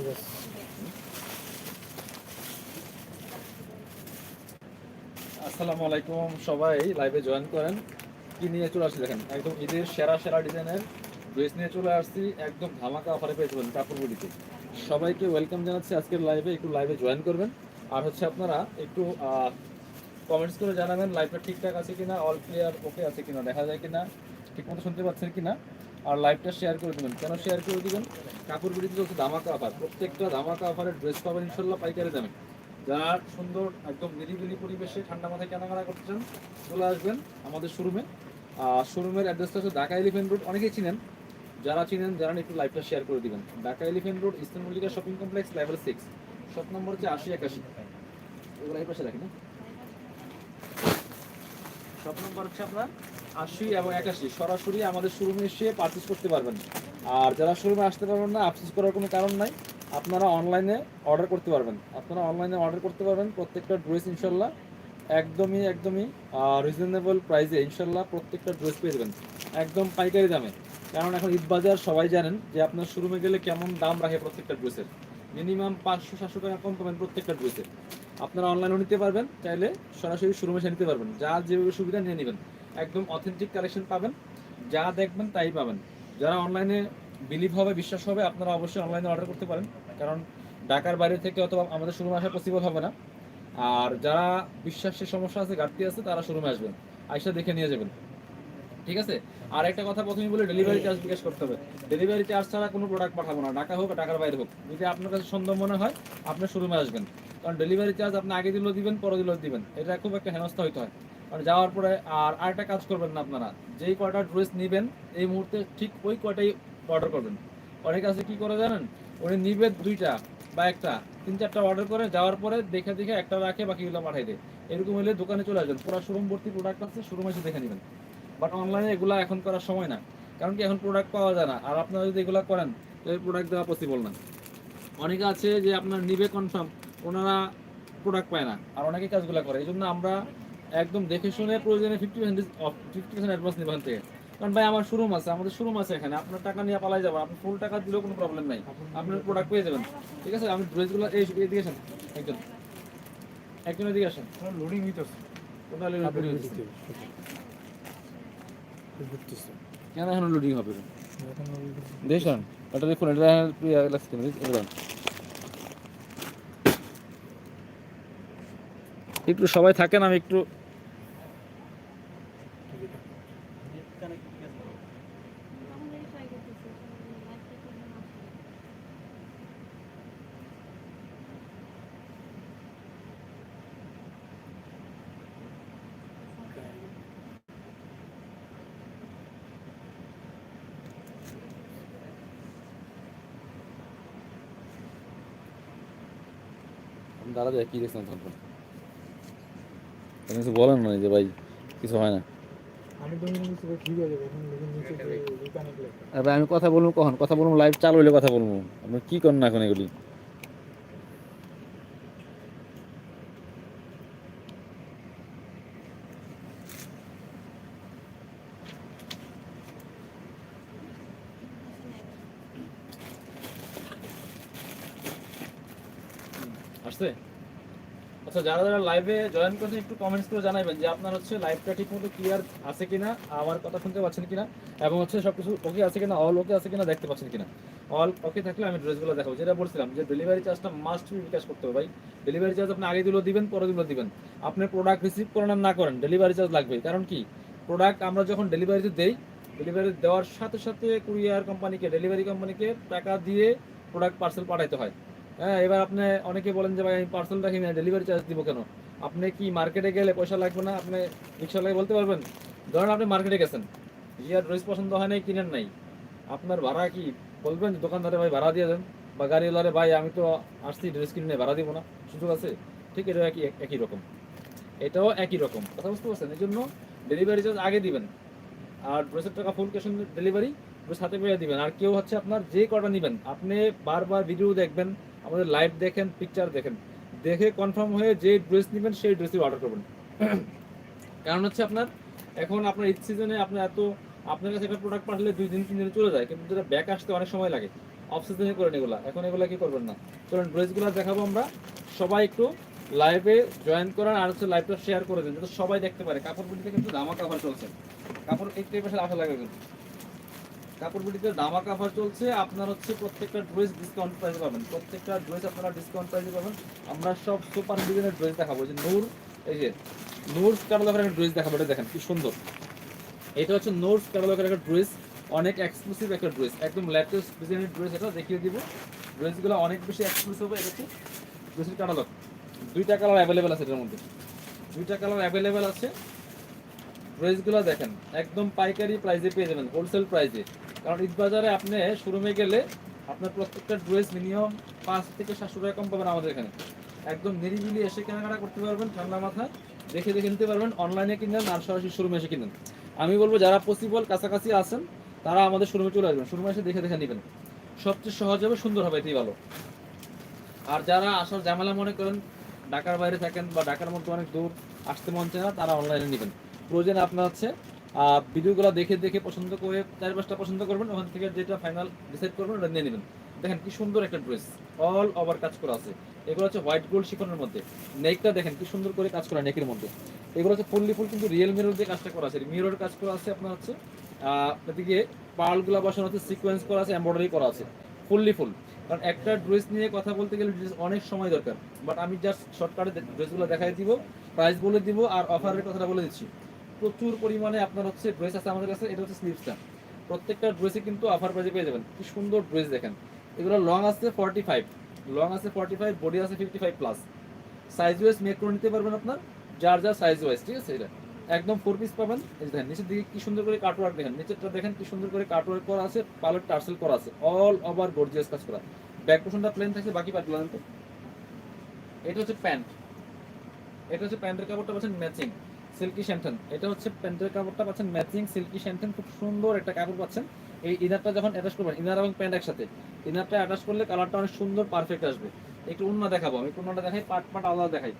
ঠিক আছে। আসসালামু আলাইকুম সবাই লাইভে জয়েন করেন। কি নিয়ে চলে আসছি দেখেন, একদম ঈদের সেরা সেরা ডিজাইনের ড্রেস নিয়ে চলে আসছি, একদম ধামাকা অফারে পেয়ে যাবেন কাপড়গুলিতে। সবাইকে ওয়েলকাম জানাচ্ছি আজকের লাইভে একটু লাইভে জয়েন করবেন। আর হচ্ছে আপনারা একটু কমেন্টস করে জানাবেন লাইভটা ঠিকঠাক আছে কিনা অল ক্লিয়ার ওকে আছে কিনা, দেখা যায় কিনা, ঠিকমতো শুনতে পাচ্ছেন কিনা, আর লাইভটা শেয়ার করে দেবেন। কেন শেয়ার করে দেবেন? কাপড়গুলিতে চলছে ধামাকা অফার প্রত্যেকটা ধামাকা অফারের ড্রেস পাবেন ইনশাল্লাহ পাইকারি দামে। যারা সুন্দর, একদম নিরিবিলি পরিবেশে ঠান্ডা মাথায় কেনাকাটা করতে চান, চলে আসবেন আমাদের শোরুমে আর শোরুমের অ্যাড্রেসটা হচ্ছে ঢাকা এলিফেন্ট রোড অনেকেই চিনেন। যারা চিনেন যারা একটু লাইভটা শেয়ার করে দিবেন। Dhaka elephant road eastern Mallika shopping complex level six shop number হচ্ছে আশি একাশি। ওগুলো এই পাশে রাখি না শপ নম্বর হচ্ছে আপনার আশি এবং একাশি। সরাসরি আমাদের শোরুমে এসে পারচেস করতে পারবেন। আর যারা শোরুমে আসতে পারবেন না, আফসোস করার কোনো কারণ নাই। আপনারা অনলাইনে অর্ডার করতে পারবেন। আপনারা অনলাইনে অর্ডার করতে পারবেন প্রত্যেকটা ড্রেস ইনশাল্লাহ একদমই একদমই রিজনেবল প্রাইসে ইনশাল্লাহ প্রত্যেকটা ড্রেস পেয়ে যাবেন। একদম পাইকারি দামে। কারণ এখন ঈদ বাজার সবাই জানেন যে আপনার শোরুমে গেলে কেমন দাম রাখে প্রত্যেকটা ড্রেসের মিনিমাম পাঁচশো, সাতশো টাকা কম পাবেন প্রত্যেকটা ড্রেসের আপনারা অনলাইনেও নিতে পারবেন, চাইলে সরাসরি শোরুমে এসে নিতে পারবেন। যা যেভাবে সুবিধা নিয়ে নেবেন। একদম অথেন্টিক কালেকশন পাবেন। যা দেখবেন তাই পাবেন। যারা অনলাইনে বিলিভ হবে, বিশ্বাস হবে, আপনারা অবশ্যই অনলাইনে অর্ডার করতে পারেন। কারণ ঢাকার বাইরে থেকে অথবা আমাদের শোরুমে আসা পসিবল হবে না। আর যারা বিশ্বাসের সমস্যা আছে, ঘাটতি আছে, তারা শোরুমে আসবেন। আইসা দেখে নিয়ে যাবেন। ঠিক আছে? আর একটা কথা প্রথমেই বলে ডেলিভারি চার্জ জিজ্ঞেস করতে হবে। ডেলিভারি চার্জ ছাড়া কোনো প্রোডাক্ট পাঠাবো না, ঢাকা হোক, ঢাকার বাইরে হোক। যদি আপনার কাছে সন্দেহ মনে হয় আপনার শোরুমে আসবেন। কারণ ডেলিভারি চার্জ আপনি আগে দিলেও দিবেন, পরে দিলেও দিবেন। এটা খুব একটা হেনস্থা হইতে হয় কারণ যাওয়ার পরে আর আরেকটা কাজ করবেন না আপনারা। যেই কয়টা ড্রেস নেবেন, এই মুহূর্তে ঠিক ওই কয়টাই অর্ডার করবেন। অনেক আছে কি করে জানেন? উনি নিবে দুইটা বা একটা, তিন চারটা অর্ডার করে যাওয়ার পরে দেখে দেখে একটা রাখে, বাকিগুলো পাঠাই দেয়। এরকম হলে দোকানে চলে আসবেন। পুরো শোরুম ভর্তি প্রোডাক্ট আছে শোরুম এসে দেখে নেবেন। বাট অনলাইনে এগুলো এখন করার সময় না। কারণ কি এখন প্রোডাক্ট পাওয়া যায় না। আর আপনারা যদি এগুলো করেন, তো এই প্রোডাক্ট দেওয়া পসিবল না। অনেকে আছে যে আপনার নিবে কনফার্ম ওনারা প্রোডাক্ট পায় না। আর অনেকে কাজগুলো করে। এই জন্য আমরা একদম দেখে শুনে প্রয়োজনে fifty percent fifty percent advance নেবেন থেকে কারণ ভাই আমার শোরুম আছে আমাদের শোরুম আছে এখানে। আপনার টাকা নিয়ে পালাই যাবেন আপনি ফুল টাকা দিলেও কোনো প্রবলেম নাই। আপনার প্রোডাক্ট পেয়ে যাবেন। ঠিক আছে? আমি ড্রেসগুলো এই এদিকে আসেন। একজন। একজন এদিকে আসেন। লোডিং হইতেছে টোটালি কেন এখন লোডিং হবে? দেখুন এটা দেখুন এটা লাগছে দেখুন একটু সবাই থাকেন আমি একটু দাঁড়া যায়? কি দেখছেন তখন কিছু বলেন না যে ভাই কিছু হয় না। আমি আরে কথা বলব কখন? কথা বলব লাইভ চালু হলে কথা বলব। আপনি কি করেন না এখন এগুলি? আসছে? আচ্ছা যারা যারা লাইভে জয়েন করছেন, একটু কমেন্টস করে জানাবেন যে আপনার হচ্ছে লাইভটা ঠিক মতো ক্লিয়ার আছে কিনা, আমার কথা শুনতে পাচ্ছেন কিনা, এবং হচ্ছে সব কিছু ওকে আছে কিনা অল ওকে আছে কিনা দেখতে পাচ্ছেন কিনা। অল ওকে থাকলে আমি ড্রেসগুলো দেখাবো। যেটা বলছিলাম যে ডেলিভারি চার্জটা মাস্ট বিকাশ করতে হবে ভাই। ডেলিভারি চার্জ আপনি আগে দিলেও দিবেন, পরে দিলেও দিবেন। আপনি প্রোডাক্ট রিসিভ করেন না করেন ডেলিভারি চার্জ লাগবে কারণ কি? প্রোডাক্ট আমরা যখন ডেলিভারিতে দেই ডেলিভারি দেওয়ার সাথে সাথে কুরিয়ার কোম্পানিকে ডেলিভারি কোম্পানিকে টাকা দিয়ে প্রোডাক্ট পার্সেল পাঠাইতে হয়। হ্যাঁ এবার আপনি অনেকে বলেন যে ভাই, আমি পার্সেল রাখি না ডেলিভারি চার্জ দিব কেন? আপনি কি মার্কেটে গেলে পয়সা লাগবে না? আপনি রিক্সা লাগে বলতে পারবেন, ধরেন আপনি মার্কেটে গেছেন, ইয়ার ড্রেস পছন্দ হয় নাই, কিনেন নাই, আপনার ভাড়া কি? বলবেন দোকানদারে ভাই ভাড়া দিয়ে দেন, বা গাড়িওয়ালারে, ভাই, আমি তো আসছি ড্রেস কিনে, ভাড়া দিব না। সুযোগ আছে? ঠিক, এটাও একই একই রকম। এটাও একই রকম। কথা বুঝতে পারছেন? এই জন্য ডেলিভারি চার্জ আগে দিবেন। আর ড্রেসের টাকা ফুল ক্যাশ অন ডেলিভারি সাথে পেয়ে দিবেন। আর কেউ হচ্ছে আপনার যে কটা নেবেন, আপনি বারবার ভিডিও দেখবেন আমাদের লাইভ দেখেন পিকচার দেখেন। দেখে কনফার্ম হয়ে যে ড্রেস নেবেন, সেই ড্রেসই অর্ডার করবেন। কারণ হচ্ছে আপনার, এখন আপনার ঈদ সিজনে আপনার এত, আপনার কাছে একটা প্রোডাক্ট পাঠালে দুই দিন, তিন দিনে চলে যায়, কিন্তু যেটা ব্যাক আসতে অনেক সময় লাগে। অফ সিজনে করেন এগুলা। এখন এগুলা কি করবেন না? কারণ ড্রেসগুলো দেখাবো আমরা। সবাই একটু লাইভে জয়েন করেন আর হচ্ছে লাইভটা শেয়ার করে দেন, যাতে সবাই দেখতে পারে। কাপড় কিন্তু দামা কাপড় চলছে। কাপড় এই পাশে আসা লাগবে কিন্তু। কাপড় বিটিতে দামা কাভার চলছে। আপনার হচ্ছে প্রত্যেকটা ড্রেস ডিসকাউন্ট প্রাইসে পাবেন। প্রত্যেকটা ড্রেস আপনারা ডিসকাউন্ট প্রাইসে পাবেন। আমরা সব সুপার ডিজাইনের ড্রেস দেখাবো। যে নূর, এই যে নূর ক্যাটালগের একটা ড্রেস দেখাবো। এটা দেখেন কি সুন্দর। এটা হচ্ছে নোটস ক্যাটালগের একটা ড্রেস অনেক এক্সক্লুসিভ একটা ড্রেস একদম লেটেস্ট ডিজাইনের ড্রেস এটা দেখিয়ে দিব। ড্রেসগুলো অনেক বেশি এক্সক্লুসিভ হবে। এটা হচ্ছে ড্রেসের ক্যাটালগ দুইটা কালার অ্যাভেলেবেল আছে এটার মধ্যে। দুইটা কালার অ্যাভেলেবেল আছে। ড্রেসগুলো দেখেন, একদম পাইকারি প্রাইসে পেয়ে যাবেন। হোলসেল প্রাইসে কারণ বাজারে আপনি শোরুমে গেলে আপনার প্রত্যেকটা ড্রেস মিনিমাম পাঁচ থেকে সাতশো টাকা কম পাবেন আমাদের এখানে। একদম নিরিবিলি এসে কেনাকাটা করতে পারবেন, ঠান্ডা মাথা দেখে দেখে নিতে পারবেন অনলাইনে কিনেন আর সরাসরি শোরুমে এসে কিনেন আমি বলব, যারা পসিবল কাছাকাছি আছেন, তারা আমাদের শোরুমে চলে আসবেন, শোরুমে এসে দেখে দেখে নেবেন। সবচেয়ে সহজ হবে, সুন্দর হবে, এটাই ভালো। আর যারা আসার ঝামেলা মনে করেন, ঢাকার বাইরে থাকেন বা ঢাকার মধ্যে অনেক দূর, আসতে মন চায় না, তারা অনলাইনে নেবেন। প্রয়োজন আপনার হচ্ছে ভিডিওগুলো দেখে দেখে পছন্দ করে চার পাঁচটা পছন্দ করবেন, ওখান থেকে যেটা ফাইনাল ডিসাইড করবেন, ওটা নিয়ে নেবেন। দেখেন কি সুন্দর একটা ড্রেস অল ওভার কাজ করা আছে। এগুলো হচ্ছে হোয়াইট গোল্ড শিকনের মধ্যে। নেকটা দেখেন কি সুন্দর করে কাজ করা নেকের মধ্যে। এগুলো হচ্ছে ফুললি ফুল, কিন্তু রিয়েল মিরর দিয়ে কাজটা করা আছে। মিরর কাজ করা আছে আপনার হচ্ছে এদিকে পার্লগুলো বসানো আছে সিকোয়েন্স করা আছে এমব্রয়ডারি করা আছে। Fully full. কারণ একটা ড্রেস নিয়ে কথা বলতে গেলে ড্রেস অনেক সময় দরকার। বাট আমি জাস্ট শর্টকাটে ড্রেসগুলো দেখাই দিব প্রাইস বলে দিব, আর অফারের কথাটা বলে দিচ্ছি। প্রচুর পরিমাণে আপনার হচ্ছে ড্রেস আছে আমাদের কাছে, এটা হচ্ছে স্লিপসটা প্রত্যেকটা ড্রেসে কিন্তু অফার প্রাইসে পেয়ে যাবেন। কি সুন্দর ড্রেস দেখেন। এগুলো লং আছে ফর্টি ফাইভ লং আছে ফর্টি ফাইভ বডি আছে fifty five plus size wise make করে নিতে পারবেন আপনার, যার যার সাইজ ওয়াইজ ঠিক আছে? এটা একদম ফোর পিস পাবেন। এই দেখেন, নিচের দিকে কি সুন্দর করে কাটওয়ার্ক দেখেন। নিচেরটা দেখেন কি সুন্দর করে কাটওয়ার্ক করা আছে পালক টার্সেল করা আছে। অল ওভার গর্জিয়াস কাজ করা। ব্যাক পোর্শনটা প্লেন থাকছে, বাকি পার্ট তো? এটা হচ্ছে প্যান্ট। এটা হচ্ছে প্যান্টের কাপড়টা পাচ্ছেন ম্যাচিং সিল্কি শ্যান্টন এটা হচ্ছে প্যান্টের কাপড়টা পাচ্ছেন ম্যাচিং সিল্কি শ্যান্টন খুব সুন্দর একটা কাপড় পাচ্ছেন। এই ইনারটা যখন অ্যাটাচ করবেন, ইনার এবং প্যান্ট একসাথে, ইনারটা অ্যাটাচ করলে কালারটা অনেক সুন্দর পারফেক্ট আসবে। একটু উন্না দেখাবো, আমি উন্নাটা দেখাই, পাট পাট আলাদা দেখাই।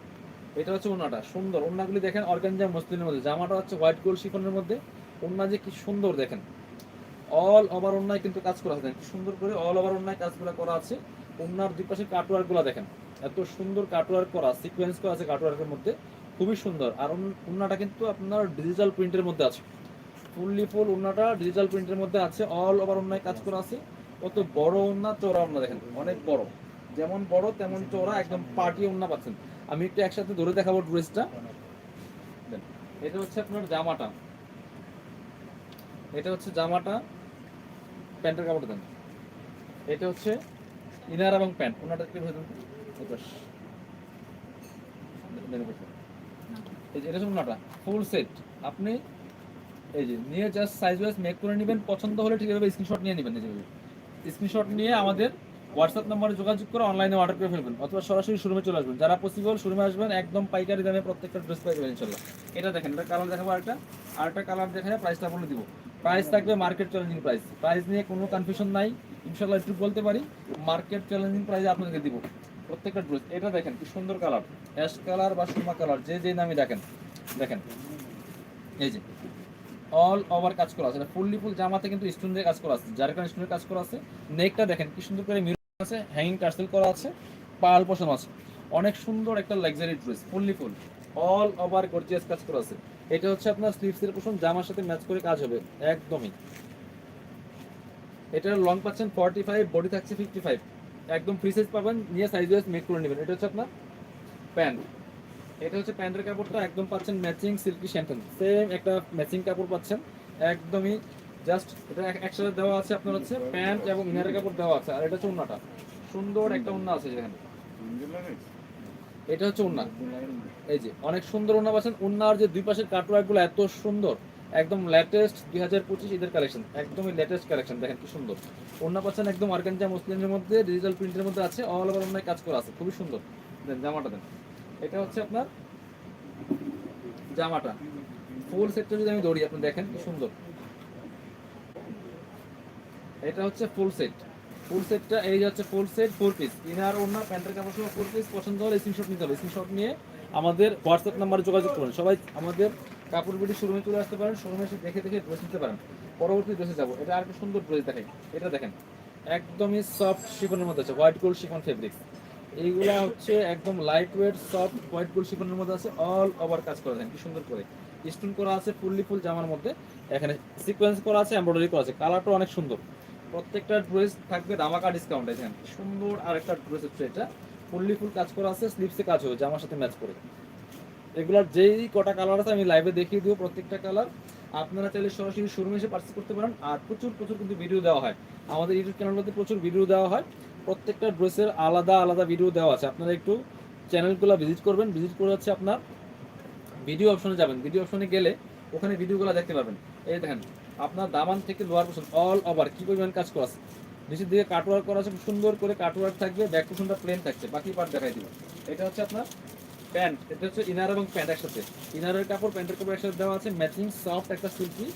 এটা হচ্ছে উন্নাটা সুন্দর। উন্নাগুলি দেখেন অর্গানজা মসলিনের মধ্যে, জামাটা হচ্ছে হোয়াইট গোল্ড শিফনের মধ্যে। উন্না যে কি সুন্দর দেখেন। অল ওভার উন্নায় কিন্তু কাজ করা আছে। কি সুন্দর করে অল ওভার উন্নায় কাজগুলো করা আছে। উন্নার দুই পাশে কাটওয়ার্কগুলো দেখেন। এত সুন্দর কাটওয়ার্ক করা সিকোয়েন্স করা আছে কাটওয়ার্কের মধ্যে। খুবই সুন্দর। আর উন- উন্নাটা কিন্তু আপনার ডিজিটাল প্রিন্টের মধ্যে আছে। ফুললি ফুল উন্নাটা ডিজিটাল প্রিন্টের মধ্যে আছে। অল ওভার উন্নায় কাজ করা আছে। কত বড় উন্না চোরা উন্না দেখেন। অনেক বড়। যেমন বড়, তেমন চোরা একদম পার্টি উন্না পাচ্ছেন। আমি একটু একসাথে ধরে দেখাবো ড্রেসটা এটা হচ্ছে আপনার জামাটা। এটা হচ্ছে জামাটা, প্যান্টের কাপড় দেন। এটা হচ্ছে ইনার এবং প্যান্ট। ওনাটা একটু ভেতর এই যে, এটা হচ্ছে ওনাটা ফুল সেট আপনি এই যে, নিয়ে জাস্ট সাইজ ওয়াইজ মেক করে নেবেন, পছন্দ হলে ঠিক আছে স্ক্রিনশট নিয়ে নেবেন স্ক্রিনশট নিয়ে আমাদের হোয়াটসঅ্যাপ নম্বরে যোগাযোগ করে অনলাইনে অর্ডার করে ফেলবেন, অথবা সরাসরি শোরুমে চলে আসবেন। যারা পসিবল শোরুমে আসবেন, একদম পাইকারি দামে প্রত্যেকটা ড্রেস পাই যাবেন ইনশাল্লাহ এটা দেখেন, এটা কালার দেখাবো আরেকটা। আরেকটা কালার দেখে প্রাইসটা বলে দিব। প্রাইস থাকবে মার্কেট চ্যালেঞ্জিং প্রাইস প্রাইস নিয়ে কোনো কনফিউশন নাই। ইনশাল্লাহ একটু বলতে পারি মার্কেট চ্যালেঞ্জিং প্রাইসে আপনাদেরকে দিব। প্রত্যেকটা ড্রেস এটা দেখেন কি সুন্দর কালার অ্যাশ কালার বা সুরমা কালার যে যে নামে দেখেন দেখেন, এই যে অল ওভার কাজ করা আছে, এটা ফুললি ফুল জামাতে কিন্তু স্টোন দিয়ে কাজ করা আছে, যার কারণে স্টোনের কাজ করা আছে নেকটা দেখেন কি সুন্দর করে মিরর আছে হ্যাঙ্গিং টার্সেল করা আছে পাল পোষণ আছে, অনেক সুন্দর একটা luxury dress fully full all over gorgeous কাজ করা আছে, এটা হচ্ছে আপনার স্লিভসের পোষণ জামার সাথে ম্যাচ করে কাজ হবে, একদমই। এটার লং পাচ্ছেন ফর্টি ফাইভ বডি থাকছে ফিফটি ফাইভ একদম ফ্রি সাইজ পাবেন, নিয়ে সাইজ ওয়াইজ মেক করে নেবেন। এটা হচ্ছে আপনার প্যান্ট। এটা হচ্ছে প্যান্টের কাপড়টা, একদম পাচ্ছেন ম্যাচিং সিল্কি শ্যান্টন সেম একটা ম্যাচিং কাপড় পাচ্ছেন, একদমই জাস্ট এটা এক- একসাথে দেওয়া আছে আপনার হচ্ছে প্যান্ট এবং ইনারের কাপড় দেওয়া আছে। আর এটা হচ্ছে উন্নাটা সুন্দর একটা উন্না আছে যেখানে। এটা হচ্ছে উন্না এই যে, অনেক সুন্দর উন্না পাচ্ছেন। উন্নার যে দুই পাশের কাটওয়ার্কগুলো এত সুন্দর। একদম লেটেস্ট দুই হাজার পঁচিশ ঈদের কালেকশন একদমই লেটেস্ট কালেকশন দেখেন কি সুন্দর। উন্না পাচ্ছেন একদম অর্গানজা মুসলিমের মধ্যে ডিজিটাল প্রিন্টের মধ্যে আছে অল ওভার উন্নায় কাজ করা আছে, খুবই সুন্দর। দেন, জামাটা দেন। এটা হচ্ছে আপনার জামাটা। ফুল সেটটা যদি আমি দৌড়ি আপনি দেখেন কি সুন্দর। এটা হচ্ছে ফুল সেট ফুল সেটটা এই হচ্ছে full set four piece inner ওনার প্যান্টের কাপড় সহ ফোর পিস পছন্দ হলে স্ক্রিনশট নিতে হবে। স্ক্রিনশট নিয়ে আমাদের হোয়াটসঅ্যাপ নাম্বারে যোগাযোগ করুন। সবাই আমাদের কাপড় বিডি শোরুমে চলে আসতে পারেন, শোরুমে এসে দেখে দেখে ড্রেস নিতে পারেন। পরবর্তী ড্রেসে যাব। এটা আরেকটা সুন্দর ড্রেস দেখাই এটা দেখেন। একদমই সফট শিফনের মধ্যে আছে হোয়াইট গোল্ড শিফন ফেব্রিক্স এইগুলা হচ্ছে একদম light weight soft white gold শিফনের মধ্যে আছে অল ওভার কাজ করা যায় কি সুন্দর করে। স্টোন করা আছে ফুললি ফুল জামার মধ্যে, এখানে সিকোয়েন্স করা আছে এমব্রয়ডারি করা আছে কালারটা অনেক সুন্দর। প্রত্যেকটা ড্রেস থাকবে দামাকা ডিসকাউন্ট এখানে সুন্দর আর একটা ড্রেস হচ্ছে এটা। ফুললি ফুল কাজ করা আছে স্লিপসে কাজ হবে, জামার সাথে ম্যাচ করে। এগুলার যেই কটা কালার আছে আমি লাইভে দেখিয়ে দিব প্রত্যেকটা কালার আপনারা চাইলে সরাসরি শোরুমে এসে পার্চেস করতে পারেন, আর প্রচুর প্রচুর কিন্তু ভিডিও দেওয়া হয়। আমাদের ইউটিউব চ্যানেলগুলোতে প্রচুর ভিডিও দেওয়া হয়। প্রত্যেকটা ড্রেসের আলাদা আলাদা ভিডিও দেওয়া আছে। আপনারা একটু চ্যানেলগুলো ভিজিট করবেন। ভিজিট করে হচ্ছে আপনার ভিডিও অপশনে যাবেন। ভিডিও অপশনে গেলে ওখানে ভিডিওগুলো দেখতে পাবেন এই দেখেন, আপনার দামান থেকে লোয়ার পোর্শন অল ওভার কি পরিমাণ কাজ করা আছে? নিচের দিকে কাটওয়ার্ক করা আছে সুন্দর করে কাটওয়ার্ক থাকবে ব্যাক পোর্শনটা প্লেন থাকছে। বাকি পার্ট দেখাই দিব। এটা হচ্ছে আপনার প্যান্ট, এটা হচ্ছে ইনার এবং প্যান্ট একসাথে। ইনারের কাপড়, প্যান্টের কাপড় একসাথে দেওয়া আছে ম্যাচিং সফট একটা সিল্কি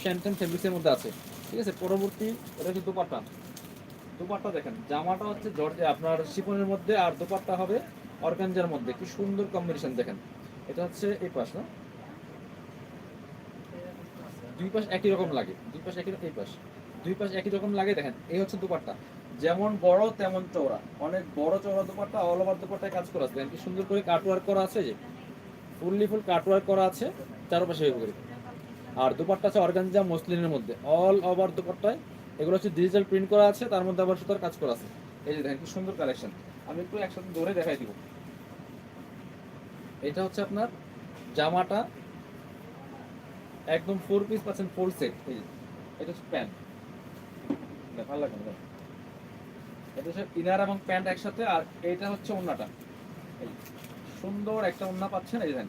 শ্যান্টেন ফেব্রিক্সের মধ্যে আছে। ঠিক আছে? পরবর্তী, এটা হচ্ছে দোপাট্টা। দোপাট্টা দেখেন, জামাটা হচ্ছে জর্জে, আপনার শিপনের মধ্যে আর দোপাট্টা হবে অর্গানজার মধ্যে। কি সুন্দর কম্বিনেশন দেখেন। এটা হচ্ছে এই পাশ, না? দুই পাশ একই রকম লাগে। দুই পাশ একই এই পাশ। দুই পাশ একই রকম লাগে, দেখেন। এই হচ্ছে দোপাট্টা। যেমন বড় তেমন চওড়া। অনেক বড় চওড়া দোপাট্টা অল ওভার দোপাট্টায় কাজ করা আছে। কি সুন্দর করে কাটওয়ার্ক করা আছে যে। ফুললি ফুল কাটওয়ার্ক করা আছে, চারপাশে করে। আর দোপাট্টা আছে অর্গানজা মসলিনের মধ্যে। অল ওভার দোপাট্টায়। এগুলো হচ্ছে ডিজিটাল প্রিন্ট করা আছে, তার মধ্যে আবার সুতার কাজ করা আছে। এই যে দেখেন কি সুন্দর কালেকশন আমি একটু একসাথে ধরে দেখাই দিব। এটা হচ্ছে আপনার জামাটা একদম ফোর পিস পাচ্ছেন ফোর সেট এই। এটা হচ্ছে প্যান্ট ভালো লাগে এটা হচ্ছে ইনার এবং প্যান্ট একসাথে, আর এইটা হচ্ছে ওন্নাটা। সুন্দর একটা ওন্না পাচ্ছেন, এই দেখেন।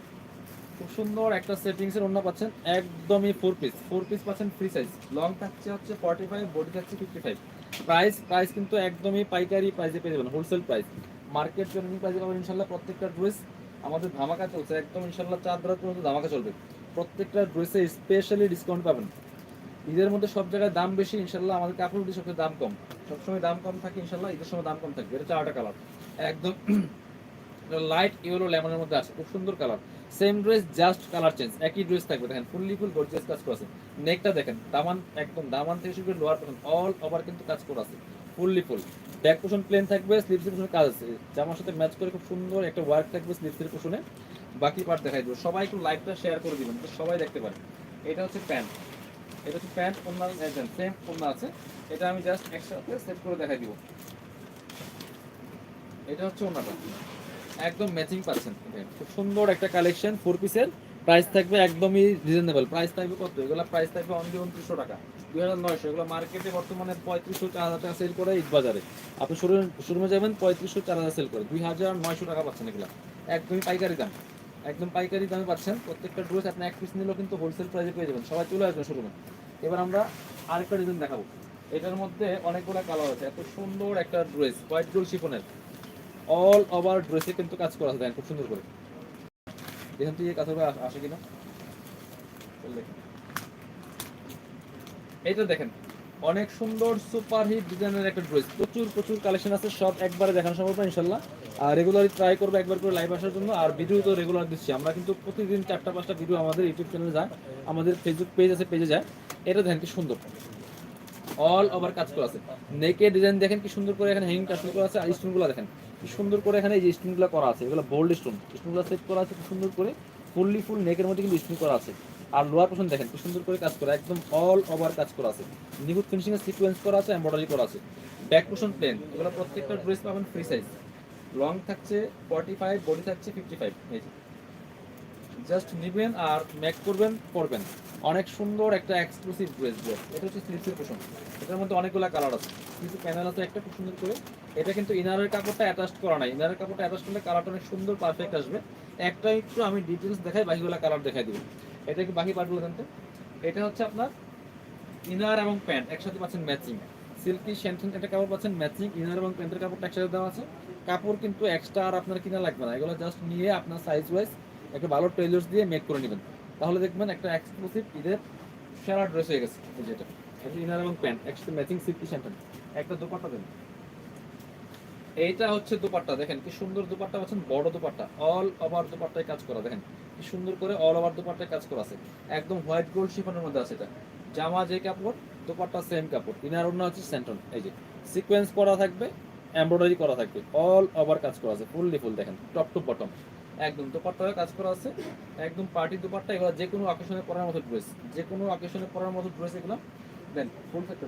খুব সুন্দর একটা সেটিংস এর ওন্না পাচ্ছেন, একদমই ফোর পিস ফোর পিস পাচ্ছেন ফ্রি সাইজ লং থাকছে হচ্ছে ফর্টি ফাইভ বডি থাকছে ফিফটি ফাইভ প্রাইস প্রাইস কিন্তু একদমই পাইকারি প্রাইসে পেয়ে যাবেন হোলসেল প্রাইস মার্কেট ট্রেনিং প্রাইসে পাবেন ইনশাল্লাহ প্রত্যেকটা ড্রেস আমাদের ধামাকা চলছে, একদম ইনশাল্লাহ চার রাত পর্যন্ত ধামাকা চলবে। প্রত্যেকটা ড্রেসে স্পেশালি ডিসকাউন্ট পাবেন। ঈদের মধ্যে সব জায়গায় দাম বেশি, ইনশাল্লাহ আমাদের কাপড় সবচেয়ে দাম কম। সবসময় দাম কম থাকে, ইনশাল্লাহ ঈদের সময় দাম কম থাকবে। এটা চারটা কালার একদম লাইট ইয়েলো লেমনের মধ্যে আছে, খুব সুন্দর colour same dress just colour change একই ড্রেস থাকবে। দেখেন ফুললি ফুল গর্জিয়াস কাজ করা আছে। নেকটা দেখেন, দামান, একদম দামান থেকে শুরু করে লোয়ার পর্যন্ত অল ওভার কিন্তু কাজ করা আছে। Fully full back portion plain থাকবে স্লিভসের পোর্শনে কাজ আছে। জামার সাথে ম্যাচ করে খুব সুন্দর একটা ওয়ার্ক থাকবে স্লিভসের পোর্শনে বাকি পার্ট দেখাই দেবো। সবাই একটু লাইভটা শেয়ার করে দিবেন সবাই দেখতে পারে। এটা হচ্ছে প্যান্ট এটা হচ্ছে প্যান্ট ওনার সেম ওনার আছে। এটা আমি জাস্ট একসাথে সেট করে দেখাই দিব। এটা হচ্ছে ওনাটা একদম ম্যাচিং পাচ্ছেন। খুব সুন্দর একটা কালেকশন ফোর পিসের প্রাইস থাকবে একদমই রিজনেবল প্রাইস থাকবে কত? এগুলো প্রাইস থাকবে অনলি উনত্রিশশো টাকা। দুই হাজার নয়শো, এগুলো মার্কেটে বর্তমানে পঁয়ত্রিশশো, চার হাজার টাকা সেল করে ঈদ বাজারে। আপনি শুরু শুরুমে যাবেন, পঁয়ত্রিশশো, চার হাজার সেল করে। দুই হাজার নয়শো টাকা পাচ্ছেন এগুলো। একদমই পাইকারি দাম। একদম পাইকারি দামে পাচ্ছেন। প্রত্যেকটা ড্রেস আপনি এক পিস নিলেও কিন্তু হোলসেল প্রাইসে পেয়ে যাবেন। সবাই চলে আসবেন শুরুমে এবার আমরা আরেকটা ডিজাইন দেখাবো। এটার মধ্যে অনেকগুলো কালার আছে। এত সুন্দর একটা ড্রেস হোয়াইট গোল্ড শিফনের অল ওভার ড্রেসে কিন্তু কাজ করা আছে। খুব সুন্দর করে। দেখুন তুই কাজগুলো আস- কিনা। এইটা দেখেন। অনেক সুন্দর সুপার হিট ডিজাইনের একটা ড্রেস। প্রচুর প্রচুর কালেকশন আছে, সব একবারে দেখানো সম্ভব না ইনশাল্লাহ আর রেগুলারই ট্রাই করব একবার করে লাইভ আসার জন্য, আর ভিডিও তো রেগুলার দিচ্ছি। আমরা কিন্তু প্রতিদিন চারটা, পাঁচটা ভিডিও আমাদের ইউটিউব চ্যানেলে যায়, আমাদের ফেসবুক পেজ আছে পেজে যায়। এটা দেখেন কি সুন্দর। অল ওভার কাজ করা আছে। নেকের ডিজাইন দেখেন কি সুন্দর করে এখানে হ্যাঙ্গিং টাসেল করা আছে, আর স্টোনগুলো দেখেন কি সুন্দর করে এখানে এই যে স্টোনগুলো করা আছে, এগুলো বোল্ড স্টোন স্টোনগুলো সেট করা আছে, খুব সুন্দর করে ফুললি ফুল নেকের মধ্যে কিন্তু স্টোন করা আছে। আর লোয়ার পোর্শন দেখেন কি সুন্দর করে কাজ করা, একদম অল ওভার কাজ করা আছে। নিখুঁত এর সিকোয়েন্স করা আছে এমব্রয়ডারি করা আছে। ব্যাক পোর্শন প্লেন এগুলো প্রত্যেকটা ড্রেস পাবেন ফ্রি সাইজ লং থাকছে ফর্টি ফাইভ বডি থাকছে ফিফটি ফাইভ এই যে। জাস্ট নিবেন আর ম্যাক করবেন, পরবেন। অনেক সুন্দর একটা এক্সক্লুসিভ ড্রেস ড্রেস এটা হচ্ছে স্লিপসের পোষণ। এটার মধ্যে অনেকগুলো কালার আছে। কিছু প্যানেল আছে একটা খুব সুন্দর করে। এটা কিন্তু ইনারের কাপড়টা অ্যাটাচ করা নাই। ইনারের কাপড়টা অ্যাটাচ করলে কালারটা অনেক সুন্দর পারফেক্ট আসবে। একটা একটু আমি ডিটেলস দেখাই, বাকিগুলো কালার দেখাই দিব। এটা কি বাকি পার্টগুলো জানতে? এটা হচ্ছে আপনার ইনার এবং প্যান্ট একসাথে পাচ্ছেন ম্যাচিং সিল্কি শ্যান্টিন একটা কাপড় পাচ্ছেন ম্যাচিং ইনার এবং প্যান্টের কাপড়টা একসাথে দেওয়া আছে। কাপড় কিন্তু এক্সট্রা আর আপনার কিনা লাগবে না। এগুলো জাস্ট নিয়ে আপনার সাইজ ওয়াইজ একটা ভালো টেইলার্স দিয়ে মেক করে নেবেন। তাহলে দেখবেন একটা এক্সক্লুসিভ ঈদের সেরা ড্রেস হয়ে গেছে। যেটা এটা। ইনার এবং প্যান্ট একসাথে ম্যাচিং সিল্কি শ্যান্টিন একটা দোপাট্টা দেন। এইটা হচ্ছে দোপাট্টা, দেখেন কি সুন্দর দোপাট্টা পাচ্ছেন, বড় দোপাট্টা। অল ওভার দোপাট্টায় কাজ করা, দেখেন। কি সুন্দর করে অল ওভার দোপাট্টায় কাজ করা আছে। একদম হোয়াইট গোল্ড শিফনের মধ্যে আছে এটা। জামা যে কাপড়, দোপাট্টা সেম কাপড়। ইনার অন্য হচ্ছে সেন্টন এই যে সিকোয়েন্স করা থাকবে এমব্রয়ডারি করা থাকবে অল ওভার কাজ করা আছে ফুললি ফুল দেখেন টপ টু বটম একদম দুপাট্টা কাজ করা আছে, একদম পার্টি দুপাট্টা, এগুলো যে কোনো অকেশনে পরার মতো ড্রেস যে কোনো অকেশনে পরার মতো ড্রেস এগুলো, দেন ফুল থাকতে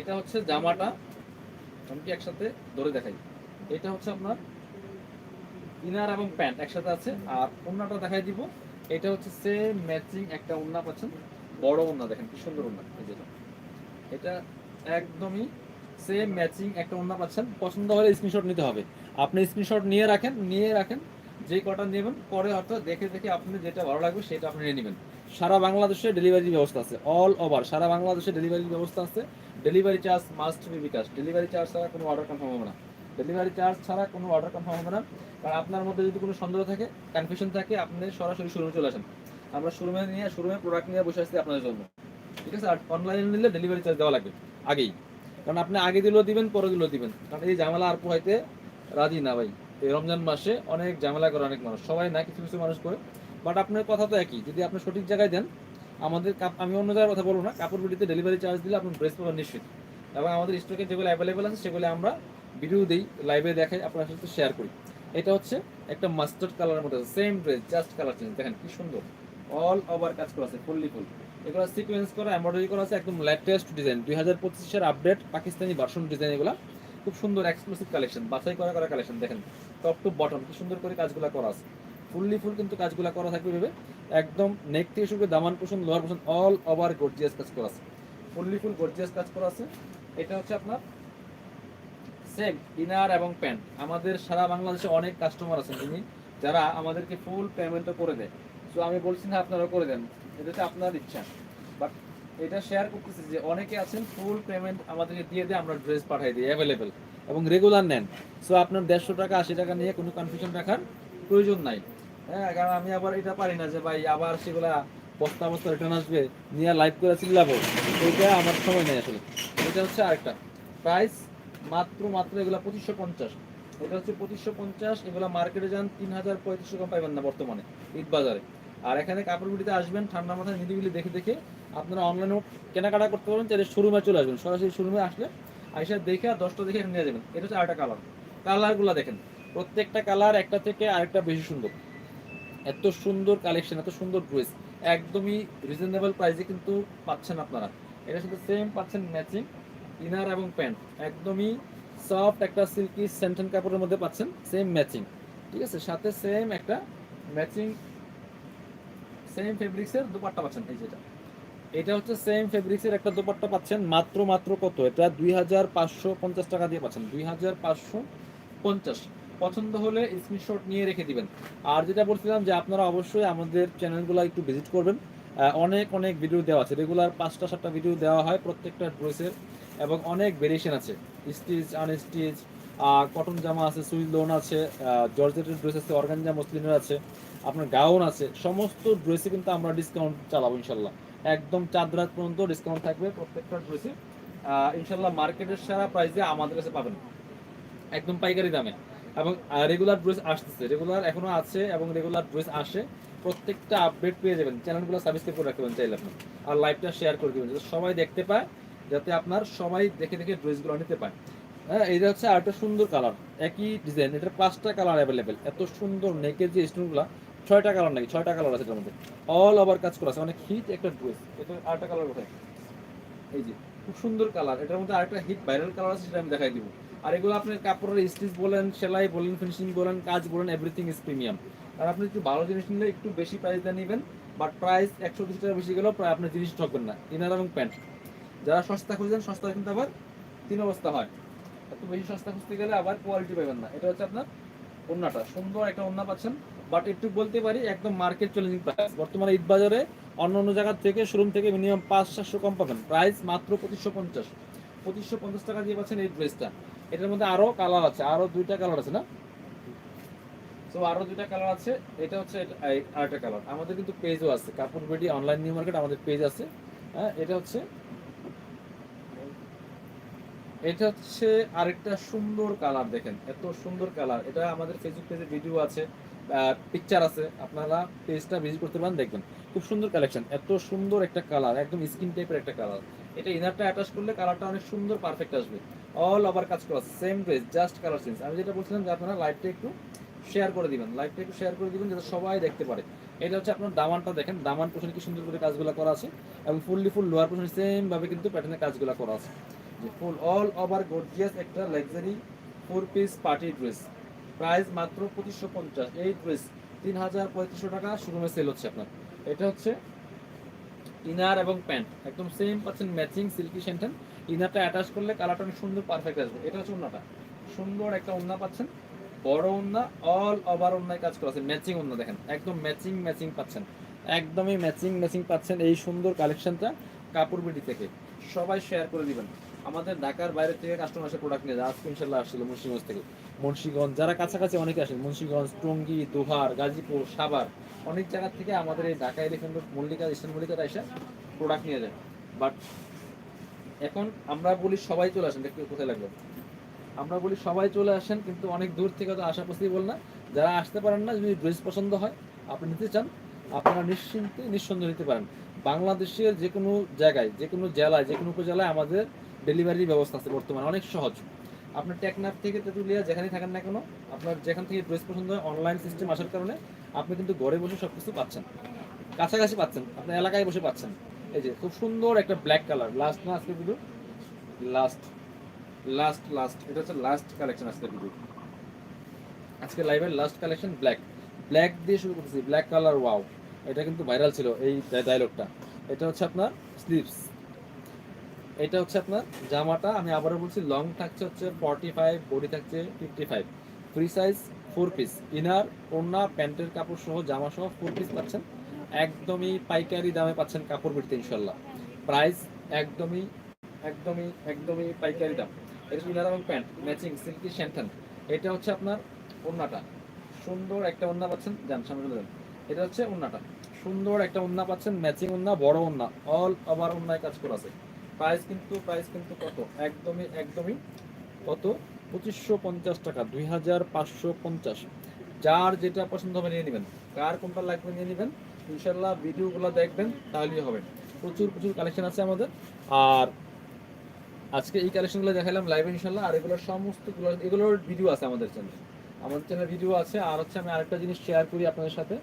এটা হচ্ছে জামাটা, আমি কি একসাথে ধরে দেখাই। এটা হচ্ছে আপনার ইনার এবং প্যান্ট একসাথে আছে। আর ওন্নাটা দেখাই দিব। এটা হচ্ছে সেম ম্যাচিং একটা ওন্না পাচ্ছেন। বড় ওন্না দেখেন, কি সুন্দর ওন্না এই যেটা এটা একদমই সেম ম্যাচিং একটা ওন্না পাচ্ছেন। পছন্দ হলে স্ক্রিনশট নিতে হবে। আপনি স্ক্রিনশট নিয়ে রাখেন নিয়ে রাখেন। যে কটা নেবেন, পরে হয়তো দেখে দেখে আপনি যেটা ভালো লাগবে, সেটা আপনি নিয়ে নেবেন। সারা বাংলাদেশে ডেলিভারি ব্যবস্থা আছে। অল ওভার সারা বাংলাদেশে ডেলিভারি ব্যবস্থা আছে। Delivery charge must be bKash. Delivery charge ছাড়া কোনো অর্ডার কনফার্ম হবে না। ডেলিভারি চার্জ ছাড়া কোনো অর্ডার কনফার্ম হবে না। কারণ আপনার মধ্যে যদি কোনো সন্দেহ থাকে কনফিউশন থাকে, আপনি সরাসরি শোরুমে চলে আসেন। আমরা শোরুমে নিয়ে শোরুমে প্রোডাক্ট নিয়ে বসে আসছি আপনাদের জন্য। ঠিক আছে? আর অনলাইনে নিলে ডেলিভারি চার্জ দেওয়া লাগবে, আগেই। কারণ আপনি আগে দিলেও দিবেন, পরে দিলেও দিবেন। কারণ এই ঝামেলা আর পোহাইতে রাজি না ভাই। এই রমজান মাসে অনেক ঝামেলা করে অনেক মানুষ। সবাই না কিছু কিছু মানুষ করে। বাট আপনার কথা তো একই। যদি আপনি সঠিক জায়গায় দেন, আমাদের আমি অন্য জায়গার কথা বলব না। কাপড় বিডিতে ডেলিভারি চার্জ দিলে আপনার ড্রেস পাবেন নিশ্চিত। এবং আমাদের স্টকে যেগুলো অ্যাভেলেবেল আছে, সেগুলো আমরা ভিডিও দিই লাইভে দেখাই, আপনার সাথে শেয়ার করি। এটা হচ্ছে একটা মাস্টার্ড কালারের মধ্যে same dress just colour change দেখেন কি সুন্দর। অল ওভার কাজ করা আছে ফুললি ফুল এগুলো সিকোয়েন্স করা এমব্রয়ডারি করা আছে, একদম লেটেস্ট ডিজাইন দুই হাজার পঁচিশের আপডেট পাকিস্তানি ভার্সন ডিজাইন এগুলো। খুব সুন্দর এক্সক্লুসিভ কালেকশন বাছাই করা করা কালেকশন দেখেন। টপ টু বটম কি সুন্দর করে কাজগুলো করা আছে। ফুললি ফুল কিন্তু কাজগুলো করা থাকবে ভেবে, একদম নেক থেকে শুরু করে দামান পোষণ লোয়ার পোষণ অল ওভার গর্জিয়াস কাজ করা আছে। ফুললি ফুল গর্জিয়াস কাজ করা আছে। এটা হচ্ছে আপনার সেম ইনার এবং প্যান্ট। আমাদের সারা বাংলাদেশে অনেক কাস্টমার আছেন তিনি, যারা আমাদেরকে ফুল পেমেন্টও করে দেয়। সো আমি বলছি না আপনারা করে দেন এটা হচ্ছে আপনার ইচ্ছা। বাট এটা শেয়ার করতেছি যে অনেকে আছেন ফুল পেমেন্ট আমাদেরকে দিয়ে দিয়ে, আমরা ড্রেস পাঠাই দিই অ্যাভেলেবেল এবং রেগুলার নেন। সো আপনার দেড়শো টাকা, আশি টাকা নিয়ে কোনো কনফিউশন রাখার প্রয়োজন নাই। হ্যাঁ কারণ আমি আবার এটা পারি না যে, ভাই, আবার সেগুলা বস্তা বস্তা রিটার্ন আসবে, নিয়ে লাইভ করে চিল্লাবো এইটা আমার সময় নেই আসলে। এটা হচ্ছে আরেকটা। প্রাইস মাত্র মাত্র এগুলা পঁচিশশো পঞ্চাশ। এটা হচ্ছে পঁচিশশো পঞ্চাশ, এগুলা মার্কেটে যান তিন হাজার পঁয়ত্রিশশো কম পাইবেন না বর্তমানে ঈদ বাজারে আর এখানে কাপড়গুলিতে আসবেন, ঠান্ডা মাথায় নিদিবিলি দেখে দেখে আপনারা অনলাইনেও কেনাকাটা করতে পারবেন, চাইলে শোরুমে চলে আসবেন। সরাসরি শোরুমে আসলে আইসা দেখে আর দশটা দেখে নিয়ে যাবেন। এটা হচ্ছে আরেকটা কালার কালারগুলো দেখেন, প্রত্যেকটা কালার একটা থেকে আরেকটা বেশি সুন্দর। এত সুন্দর কালেকশন এত সুন্দর ড্রেস একদমই রিজনেবল প্রাইসে কিন্তু পাচ্ছেন আপনারা। এটার সাথে সেম পাচ্ছেন ম্যাচিং ইনার এবং প্যান্ট একদমই সফট একটা সিল্কি সেন্টেন কাপড়ের মধ্যে পাচ্ছেন সেম ম্যাচিং ঠিক আছে? সাথে সেম একটা ম্যাচিং সেম ফেব্রিক্সের দুপাট্টা পাচ্ছেন, এই যেটা। এটা হচ্ছে সেম ফেব্রিক্সের একটা দুপাট্টা পাচ্ছেন, মাত্র মাত্র কত? এটা দুই হাজার পাঁচশো পঞ্চাশ টাকা দিয়ে পাচ্ছেন, দুই হাজার পাঁচশো পঞ্চাশ। পছন্দ হলে স্ক্রিনশট নিয়ে রেখে দিবেন। আর যেটা বলছিলাম যে আপনারা অবশ্যই আমাদের চ্যানেলগুলো একটু ভিজিট করবেন। অনেক অনেক ভিডিও দেওয়া আছে। রেগুলার পাঁচটা, সাতটা ভিডিও দেওয়া হয় প্রত্যেকটা ড্রেসের এবং অনেক ভেরিয়েশন আছে। স্টিচ আনস্টিচ কটন জামা আছে সুইচ লোন আছে জর্জেটের ড্রেস আছে অর্গানজা মসলিনের আছে, আপনার গাউন আছে, সমস্ত ড্রেসে কিন্তু আমরা ডিসকাউন্ট চালাবো ইনশাল্লাহ। একদম চাঁদ রাত পর্যন্ত ডিসকাউন্ট থাকবে প্রত্যেকটা ড্রেসে ইনশাল্লাহ মার্কেটের সারা প্রাইসে আমাদের কাছে পাবেন। একদম পাইকারি দামে। এবং রেগুলার ড্রেস আসতেছে। রেগুলার এখনও আছে এবং রেগুলার ড্রেস আসে। প্রত্যেকটা আপডেট পেয়ে যাবেন। চ্যানেলগুলো সাবস্ক্রাইব করে রাখবেন চাইলে আপনি। আর লাইভটা শেয়ার করে দেবেন। যাতে সবাই দেখতে পায়। যাতে আপনার সবাই দেখে দেখে ড্রেসগুলো নিতে পায় হ্যাঁ এটা হচ্ছে আরেকটা সুন্দর কালার। একই ডিজাইন, এটার পাঁচটা কালার অ্যাভেলেবেল এত সুন্দর নেকের যে স্টোনগুলো ছয়টা কালার নাকি? ছয়টা কালার আছে এটার মধ্যে। অল ওভার কাজ করা আছে। অনেক হিট একটা ড্রেস এটা আরেকটা কালার কোথায়? এই যে, খুব সুন্দর কালার। এটার মধ্যে আরেকটা হিট ভাইরাল কালার আছে, সেটা আমি দেখাই দিব। আর এগুলো আপনার কাপড়ের স্টিচ বলেন, সেলাই বলেন ফিনিশিং বলেন, কাজ বলেন এভরিথিং ইজ প্রিমিয়াম আর আপনি একটু ভালো জিনিস নিলে একটু বেশি প্রাইস দিয়ে নেবেন। বাট প্রাইস একশো বিশ টাকা বেশি গেলেও প্রায় আপনার জিনিস ঠকবেন না। ইনার এবং প্যান্ট যারা সস্তা খুঁজছেন, সস্তা কিন্তু আবার তিন অবস্থা হয়। এত বেশি সস্তা খুঁজতে গেলে আবার কোয়ালিটি পাবেন না। এটা হচ্ছে আপনার ওন্নাটা সুন্দর একটা ওন্না পাচ্ছেন বাট একটু বলতে পারি, একদম মার্কেট চ্যালেঞ্জিং প্রাইস বর্তমানে ঈদ বাজারে অন্য অন্য জায়গার থেকে শোরুম থেকে মিনিমাম পাঁচ, সাতশো কম পাবেন। প্রাইস মাত্র পঁচিশশো পঞ্চাশ। পঁচিশশো পঞ্চাশ টাকা দিয়ে পাচ্ছেন এই ড্রেসটা এটার মধ্যে আরও কালার আছে আরও দুইটা কালার আছে না? তো আরও দুইটা কালার আছে। এটা হচ্ছে আরেকটা কালার আমাদের কিন্তু পেজও আছে। কাপড় বেডি অনলাইন নিউ মার্কেট আমাদের পেজ আছে। হ্যাঁ এটা হচ্ছে এটা হচ্ছে আরেকটা সুন্দর কালার দেখেন, এত সুন্দর কালার। এটা আমাদের ফেসবুক পেজে ভিডিও আছে পিকচার আছে, আপনারা পেজটা ভিজিট করতে পারেন, দেখবেন। খুব সুন্দর কালেকশন এত সুন্দর একটা কালার একদম স্কিন টাইপের একটা কালার এটা ইনারটা অ্যাটাচ করলে কালারটা অনেক সুন্দর পারফেক্ট আসবে। অল ওভার কাজ করা same dress just colour change আমি যেটা বলছিলাম যে আপনারা লাইভটা একটু শেয়ার করে দিবেন লাইভটা একটু শেয়ার করে দিবেন, যাতে সবাই দেখতে পারে। এটা হচ্ছে আপনার দামানটা দেখেন, দামান পোষণে কি সুন্দর করে কাজগুলো করা আছে, এবং ফুললি ফুল লোয়ার পোষণে সেম ভাবে কিন্তু প্যাটার্নের কাজগুলো করা আছে। যে ফুল অল ওভার গর্জিয়াস একটা luxury four piece party dress. Price মাত্র পঁচিশশো পঞ্চাশ। এই ড্রেস তিন হাজার পঁয়ত্রিশশো টাকা শোরুমে সেল হচ্ছে আপনার। এটা হচ্ছে ইনার এবং প্যান্ট। একদম সেম পাচ্ছেন ম্যাচিং সিল্কি সেন্টেন ইনারটা অ্যাটাচ করলে কালারটা অনেক সুন্দর পারফেক্ট আসবে। এটা হচ্ছে ওন্নাটা। সুন্দর একটা ওন্না পাচ্ছেন। বড় ওন্না অল ওভার ওন্নায় কাজ করা আছে। ম্যাচিং ওন্না দেখেন। একদম ম্যাচিং ম্যাচিং পাচ্ছেন। একদমই ম্যাচিং ম্যাচিং পাচ্ছেন এই সুন্দর কালেকশনটা কাপড় বিডি থেকে। সবাই শেয়ার করে দিবেন। আমাদের ঢাকার বাইরে থেকে কাস্টমার আসে প্রোডাক্ট নিয়ে যায় আজকে ইনশাল্লাহ আসছিল মুন্সিগঞ্জ থেকে। মুন্সিগঞ্জ, যারা কাছাকাছি অনেকে আসেন, মুন্সিগঞ্জ, টঙ্গী, দোহার, গাজীপুর, সাভার, অনেক জায়গা থেকে আমাদের এই ঢাকা এলিফেন্ট মল্লিকা, ইস্টার্ন মল্লিকাতে এসে প্রোডাক্ট নিয়ে যায়। বাট এখন আমরা বলি সবাই চলে আসেন দেখতে কোথায় লাগবে। আমরা বলি সবাই চলে আসেন, কিন্তু অনেক দূর থেকে তো আসা পসিবল না। যারা আসতে পারেন না, যদি ড্রেস পছন্দ হয়, আপনি নিতে চান, আপনারা নিশ্চিন্তে নিঃসন্দেহ নিতে পারেন। বাংলাদেশের যে কোনো জায়গায় যে কোনো জেলায় যে কোনো উপজেলায় আমাদের ডেলিভারির ব্যবস্থা আছে বর্তমানে, অনেক সহজ। আপনার টেকনাফ থেকে তেঁতুলিয়া যেখানে থাকেন না কেন, আপনার যেখান থেকে ড্রেস পছন্দ হয় অনলাইন সিস্টেম আসার কারণে আপনি কিন্তু ঘরে বসে সব কিছু পাচ্ছেন। কাছাকাছি পাচ্ছেন, আপনার এলাকায় বসে পাচ্ছেন। এই যে, খুব সুন্দর একটা ব্ল্যাক কালার লাস্ট না আজকে ভিডিও লাস্ট লাস্ট লাস্ট এটা হচ্ছে লাস্ট কালেকশন আজকে ভিডিও আজকে লাইভের লাস্ট কালেকশন ব্ল্যাক ব্ল্যাক দিয়ে শুরু করতেছি। ব্ল্যাক কালার ওয়াও এটা কিন্তু ভাইরাল ছিল, এই ডায়লগটা এটা হচ্ছে আপনার স্লিভস এটা হচ্ছে আপনার জামাটা, আমি আবারও বলছি লং থাকছে হচ্ছে ফর্টি ফাইভ বডি থাকছে fifty five free size four piece inner ওড়না, প্যান্টের কাপড় সহ জামা সহ ফোর পিস পাচ্ছেন। একদমই পাইকারি দামে পাচ্ছেন কাপড় বিড়তে ইনশাল্লাহ প্রাইস একদমই একদমই একদমই পাইকারি দাম। এটা ইনার এবং প্যান্ট ম্যাচিং সিল্কি শ্যান্টান এটা হচ্ছে আপনার ওড়নাটা। সুন্দর একটা ওড়না পাচ্ছেন। যান, সামনে এটা হচ্ছে ওড়নাটা। সুন্দর একটা ওড়না পাচ্ছেন ম্যাচিং ওড়না, বড় ওড়না। অল ওভার ওড়নায় কাজ করা আছে। প্রাইস কিন্তু প্রাইস কিন্তু কত? একদমই একদমই কত? পঁচিশশো পঞ্চাশ টাকা, দুই হাজার পাঁচশো পঞ্চাশ। যার যেটা পছন্দ হবে নিয়ে নেবেন। কার কোনটা লাগবে নিয়ে নেবেন? ইনশাল্লাহ ভিডিওগুলো দেখবেন, তাহলেই হবে। প্রচুর প্রচুর কালেকশন আছে আমাদের। আর আজকে এই কালেকশনগুলো দেখালাম লাইভে ইনশাল্লাহ আর এগুলোর সমস্তগুলো এগুলোর ভিডিও আছে আমাদের চ্যানেলে আমাদের চ্যানেলে ভিডিও আছে, আর হচ্ছে আমি আরেকটা জিনিস শেয়ার করি আপনাদের সাথে।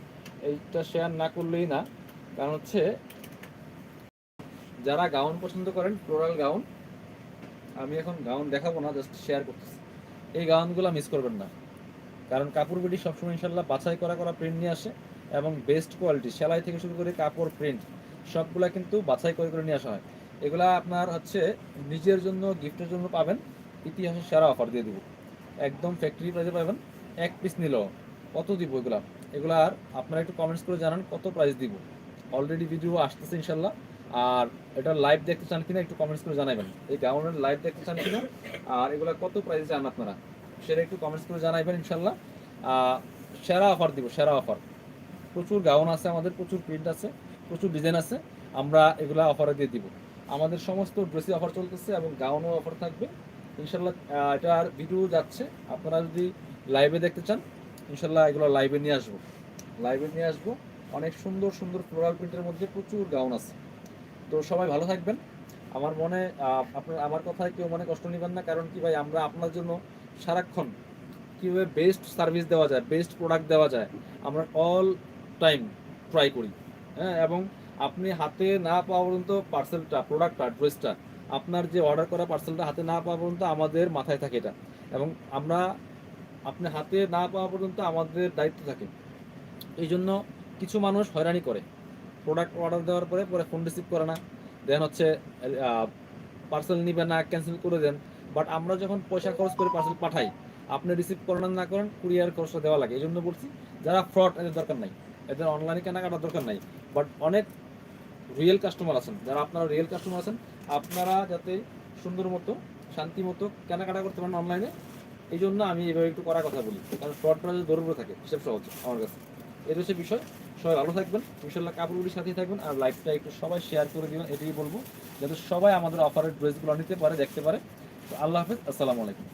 এইটা শেয়ার না করলেই না, কারণ হচ্ছে যারা গাউন পছন্দ করেন ফ্লোরাল গাউন, আমি এখন গাউন দেখাবো না জাস্ট শেয়ার করতেছি। এই গাউনগুলো মিস করবেন না। কারণ কাপড় বিডি সবসময় ইনশাল্লাহ বাছাই করা করা প্রিন্ট নিয়ে আসে এবং বেস্ট কোয়ালিটি সেলাই থেকে শুরু করে কাপড় প্রিন্ট সবগুলা কিন্তু বাছাই করে করে নিয়ে আসা হয়। এগুলা আপনার হচ্ছে নিজের জন্য গিফটের জন্য পাবেন। ইতিহাসের সেরা অফার দিয়ে দিব। একদম ফ্যাক্টরি প্রাইসে পাবেন। এক পিস নিল কত দিব এগুলা? এগুলা আর আপনারা একটু কমেন্টস করে জানান, কত প্রাইস দিব? অলরেডি ভিডিও আসতেছে ইনশাল্লাহ। আর এটা লাইভ দেখতে চান কিনা একটু কমেন্টস করে জানাবেন। এই গাউনের লাইভ দেখতে চান কিনা? আর এগুলা কত প্রাইস চান আপনারা? সেটা একটু কমেন্টস করে জানাবেন ইনশাল্লাহ। সেরা অফার দিব, সেরা অফার প্রচুর গাউন আছে আমাদের, প্রচুর প্রিন্ট আছে, প্রচুর ডিজাইন আছে। আমরা এগুলা অফারে দিয়ে দিব। আমাদের সমস্ত ড্রেসে অফার চলতেছে এবং গাউনও অফার থাকবে। ইনশাল্লাহ এটা আর ভিডিও যাচ্ছে। আপনারা যদি লাইভে দেখতে চান, ইনশাল্লাহ এগুলো লাইভে নিয়ে আসব। লাইভে নিয়ে আসব। অনেক সুন্দর সুন্দর ফ্লোরাল প্রিন্টের মধ্যে প্রচুর গাউন আছে। তো সবাই ভালো থাকবেন। আমার মনে আপনার, আমার কথায় কেউ মনে কষ্ট নেবেন না, কারণ কি ভাই, আমরা আপনার জন্য সারাক্ষণ কীভাবে বেস্ট সার্ভিস দেওয়া যায় বেস্ট প্রোডাক্ট দেওয়া যায়, আমরা অল টাইম ট্রাই করি। হ্যাঁ এবং আপনি হাতে না পাওয়া পর্যন্ত পার্সেলটা প্রোডাক্টটা ড্রেসটা আপনার যে অর্ডার করা পার্সেলটা হাতে না পাওয়া পর্যন্ত আমাদের মাথায় থাকে এটা। এবং আমরা, আপনি হাতে না পাওয়া পর্যন্ত আমাদের দায়িত্ব থাকে। এই জন্য কিছু মানুষ হয়রানি করে। প্রোডাক্ট অর্ডার দেওয়ার পরে পরে ফোন রিসিভ করে না। দেন হচ্ছে পার্সেল নিবে না ক্যান্সেল করে দেন। বাট আমরা যখন পয়সা খরচ করে পার্সেল পাঠাই, আপনি রিসিভ করেন না করেন কুরিয়ার খরচটা দেওয়া লাগে। এই জন্য বলছি, যারা ফ্রড এদের দরকার নাই। এদের অনলাইনে কেনাকাটার দরকার নাই। বাট অনেক রিয়েল কাস্টমার আছেন। যারা আপনারা রিয়েল কাস্টমার আছেন, আপনারা যাতে সুন্দর মতো, শান্তি মতো কেনাকাটা করতে পারেন অনলাইনে এই জন্য আমি এভাবে একটু করার কথা বলি। কারণ ফ্রডটা যদি দৌড়ে থাকে, হিসেব সহজ, আমার কাছে। এটা হচ্ছে বিষয়। সবাই ভালো থাকবেন। ইনশাল্লাহ কাপড়গুলির সাথেই থাকবেন আর লাইভটা একটু সবাই শেয়ার করে দিবেন, এটাই বলব। যাতে সবাই আমাদের অফারের ড্রেসগুলো নিতে পারে, দেখতে পারে। তো আল্লাহ হাফেজ, আসসালামু আলাইকুম।